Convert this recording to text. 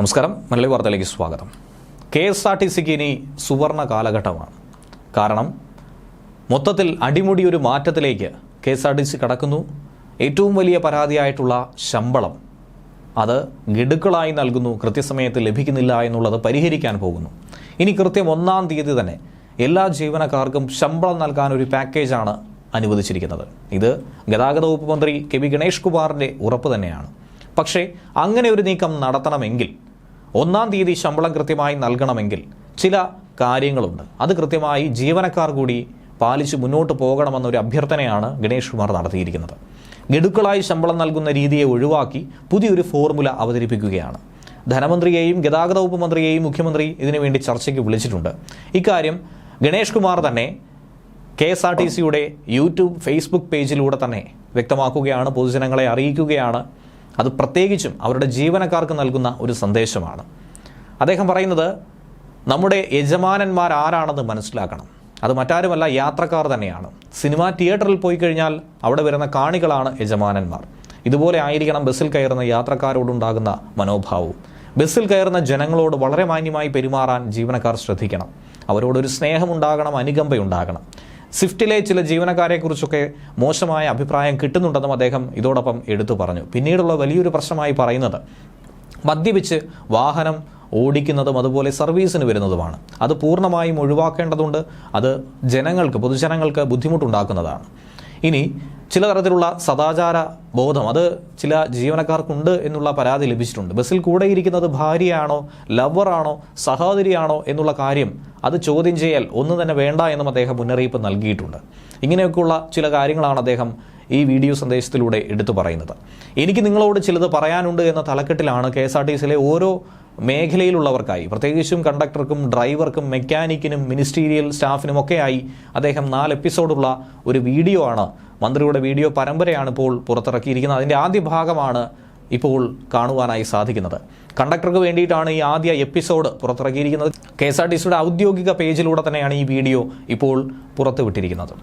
നമസ്കാരം. മലയാളി വാർത്തയിലേക്ക് സ്വാഗതം. കെ എസ് ആർ ടി സിക്ക് ഇനി സുവർണ കാലഘട്ടമാണ്. കാരണം മൊത്തത്തിൽ അടിമുടി ഒരു മാറ്റത്തിലേക്ക് K S R T C കടക്കുന്നു. ഏറ്റവും വലിയ പരാതിയായിട്ടുള്ള ശമ്പളം അത് ഗഡുക്കളായി നൽകുന്നു. കൃത്യസമയത്ത് ലഭിക്കുന്നില്ല എന്നുള്ളത് പരിഹരിക്കാൻ പോകുന്നു. ഇനി കൃത്യം ഒന്നാം തീയതി തന്നെ എല്ലാ ജീവനക്കാർക്കും ശമ്പളം നൽകാൻ ഒരു പാക്കേജാണ് അനുവദിച്ചിരിക്കുന്നത്. ഇത് ഗതാഗത വകുപ്പ് മന്ത്രി കെ വി ഗണേഷ് കുമാറിന്റെ ഉറപ്പ് തന്നെയാണ്. പക്ഷേ അങ്ങനെ ഒരു നീക്കം നടത്തണമെങ്കിൽ ഒന്നാം തീയതി ശമ്പളം കൃത്യമായി നൽകണമെങ്കിൽ ചില കാര്യങ്ങളുണ്ട്. അത് കൃത്യമായി ജീവനക്കാർ കൂടി പാലിച്ച് മുന്നോട്ട് പോകണമെന്നൊരു അഭ്യർത്ഥനയാണ് ഗണേഷ് കുമാർ നടത്തിയിരിക്കുന്നത്. ഗഡുക്കളായി ശമ്പളം നൽകുന്ന രീതിയെ ഒഴിവാക്കി പുതിയൊരു ഫോർമുല അവതരിപ്പിക്കുകയാണ്. ധനമന്ത്രിയെയും ഗതാഗത വകുപ്പ് മന്ത്രിയെയും മുഖ്യമന്ത്രി ഇതിനുവേണ്ടി ചർച്ചയ്ക്ക് വിളിച്ചിട്ടുണ്ട്. ഇക്കാര്യം ഗണേഷ് കുമാർ തന്നെ കെ എസ് ആർ ടി സിയുടെ യൂട്യൂബ് ഫേസ്ബുക്ക് പേജിലൂടെ തന്നെ വ്യക്തമാക്കുകയാണ് പൊതുജനങ്ങളെ അറിയിക്കുകയാണ്. അത് പ്രത്യേകിച്ചും അവരുടെ ജീവനക്കാർക്ക് നൽകുന്ന ഒരു സന്ദേശമാണ്. അദ്ദേഹം പറയുന്നത് നമ്മുടെ യജമാനന്മാർ ആരാണെന്ന് മനസ്സിലാക്കണം. അത് മറ്റാരുമല്ല യാത്രക്കാർ തന്നെയാണ്. സിനിമാ തിയേറ്ററിൽ പോയി കഴിഞ്ഞാൽ അവിടെ വരുന്ന കാണികളാണ് യജമാനന്മാർ. ഇതുപോലെ ആയിരിക്കണം ബസ്സിൽ കയറുന്ന യാത്രക്കാരോടുണ്ടാകുന്ന മനോഭാവവും. ബസ്സിൽ കയറുന്ന ജനങ്ങളോട് വളരെ മാന്യമായി പെരുമാറാൻ ജീവനക്കാർ ശ്രദ്ധിക്കണം. അവരോടൊരു സ്നേഹമുണ്ടാകണം അനുകമ്പയുണ്ടാകണം. സ്വിഫ്റ്റിലെ ചില ജീവനക്കാരെക്കുറിച്ചൊക്കെ മോശമായ അഭിപ്രായം കിട്ടുന്നുണ്ടെന്നും അദ്ദേഹം ഇതോടൊപ്പം എടുത്തു പറഞ്ഞു. പിന്നീടുള്ള വലിയൊരു പ്രശ്നമായി പറയുന്നത് മദ്യപിച്ച് വാഹനം ഓടിക്കുന്നതും അതുപോലെ സർവീസിന് വരുന്നതുമാണ്. അത് പൂർണമായും ഒഴിവാക്കേണ്ടതുണ്ട്. അത് ജനങ്ങൾക്ക് പൊതുജനങ്ങൾക്ക് ബുദ്ധിമുട്ടുണ്ടാക്കുന്നതാണ്. ഇനി ചില തരത്തിലുള്ള സദാചാര ബോധം അത് ചില ജീവനക്കാർക്കുണ്ട് എന്നുള്ള പരാതി ലഭിച്ചിട്ടുണ്ട്. ബസ്സിൽ കൂടെ ഇരിക്കുന്നത് ഭാര്യയാണോ ലവറാണോ സഹോദരിയാണോ എന്നുള്ള കാര്യം അത് ചോദ്യം ചെയ്യൽ ഒന്നും തന്നെ വേണ്ട എന്നും അദ്ദേഹം മുന്നറിയിപ്പ് നൽകിയിട്ടുണ്ട്. ഇങ്ങനെയൊക്കെയുള്ള ചില കാര്യങ്ങളാണ് അദ്ദേഹം ഈ വീഡിയോ സന്ദേശത്തിലൂടെ എടുത്തു പറയുന്നത്. എനിക്ക് നിങ്ങളോട് ചിലത് പറയാനുണ്ട് എന്ന തലക്കെട്ടിലാണ് കെ എസ് ആർ ടി സിയിലെ ഓരോ മേഖലയിലുള്ളവർക്കായി പ്രത്യേകിച്ചും കണ്ടക്ടർക്കും ഡ്രൈവർക്കും മെക്കാനിക്കിനും മിനിസ്റ്റീരിയൽ സ്റ്റാഫിനും ഒക്കെയായി അദ്ദേഹം നാല് എപ്പിസോഡുള്ള ഒരു വീഡിയോ ആണ് മന്ത്രിയുടെ വീഡിയോ പരമ്പരയാണ് ഇപ്പോൾ പുറത്തിറക്കിയിരിക്കുന്നത്. അതിന്റെ ആദ്യ ഭാഗമാണ് ഇപ്പോൾ കാണുവാനായി സാധിക്കുന്നത്. കണ്ടക്ടർക്ക് വേണ്ടിയിട്ടാണ് ഈ ആദ്യ എപ്പിസോഡ് പുറത്തിറക്കിയിരിക്കുന്നത്. കെ എസ് ആർ ടി സിയുടെ ഔദ്യോഗിക പേജിലൂടെ തന്നെയാണ് ഈ വീഡിയോ ഇപ്പോൾ പുറത്തുവിട്ടിരിക്കുന്നത്.